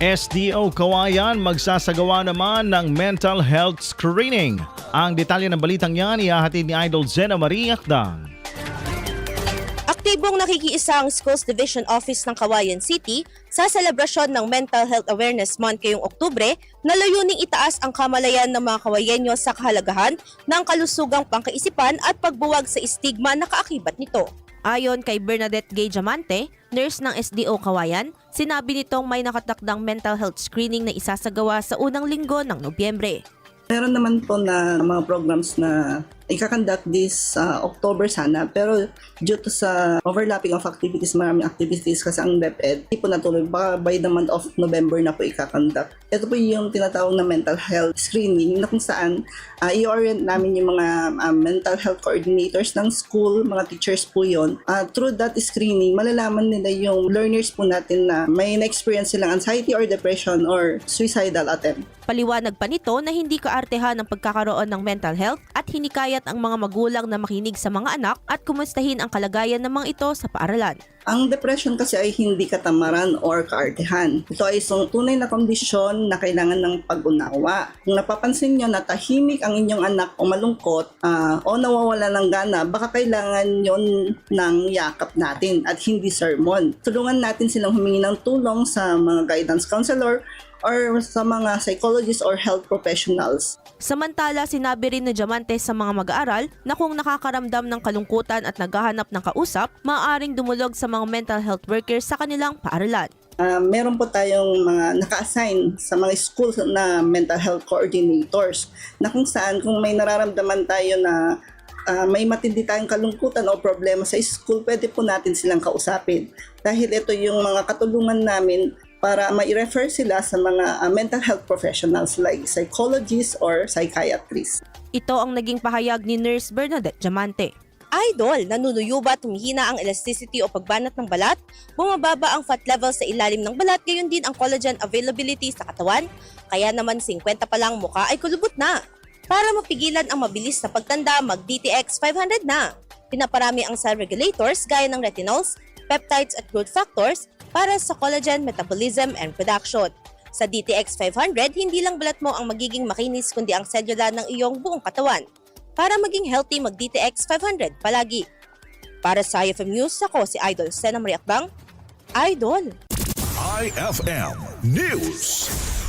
SDO Kawayan magsasagawa naman ng mental health screening. Ang detalye ng balitang yan ihahatid ni Idol Zena Marie Akdang. Aktibong nakikiisa ang Schools Division Office ng Kawayan City sa selebrasyon ng Mental Health Awareness Month ngayong Oktubre na layuning itaas ang kamalayan ng mga kawayenyo sa kahalagahan ng kalusugang pangkaisipan at pagbuwag sa istigma na kaakibat nito. Ayon kay Bernadette Gay Diamante, nurse ng SDO Kawayan, sinabi nitong may nakatakdang mental health screening na isasagawa sa unang linggo ng Nobyembre. Meron naman po na mga programs na ikakonduct this sa October sana pero due to sa overlapping of activities, maraming activities kasi ang DepEd, hindi po natuloy. Baka by the month of November na po ikakonduct. Ito po yung tinatawag na mental health screening na kung saan uh, i-orient namin yung mga uh, mental health coordinators ng school, mga teachers po yon. Uh, through that screening, malalaman nila yung learners po natin na may na-experience silang anxiety or depression or suicidal attempt. Paliwanag pa nito na hindi kaartehan ang pagkakaroon ng mental health at hinikayat ang mga magulang na makinig sa mga anak at kumustahin ang kalagayan ng mga ito sa paaralan. Ang depression kasi ay hindi katamaran or kaartehan. Ito ay isang tunay na kondisyon na kailangan ng pag-unawa. Kung napapansin nyo na tahimik ang inyong anak o malungkot ah, o nawawala ng gana, baka kailangan yon ng yakap natin at hindi sermon. Tulungan natin silang humingi ng tulong sa mga guidance counselor or sa mga psychologists or health professionals. Samantala, sinabi rin ni Diamante sa mga mag-aaral na kung nakakaramdam ng kalungkutan at naghahanap ng kausap, maaaring dumulog sa mga mental health workers sa kanilang paaralan. Ah, meron po tayong mga naka-assign sa mga schools na mental health coordinators na kung saan kung may nararamdaman tayo na ah, may matindi tayong kalungkutan o problema sa school, pwede po natin silang kausapin. Dahil ito yung mga katulungan namin para ma-refer sila sa mga ah, mental health professionals like psychologists or psychiatrists. Ito ang naging pahayag ni Nurse Bernadette Diamante. Idol, nanunuyuba, tumihina ang elasticity o pagbanat ng balat, bumababa ang fat level sa ilalim ng balat, gayon din ang collagen availability sa katawan, kaya naman 50 pa lang mukha ay kulubot na. Para mapigilan ang mabilis na pagtanda, mag-DTX 500 na. Pinaparami ang cell regulators gaya ng retinols, peptides at growth factors para sa collagen metabolism and production. Sa DTX 500, hindi lang balat mo ang magiging makinis kundi ang selula ng iyong buong katawan. Para maging healthy, mag-DTX 500 palagi. Para sa IFM News, ako si Idol Sena Marie Akbang. Idol! IFM News.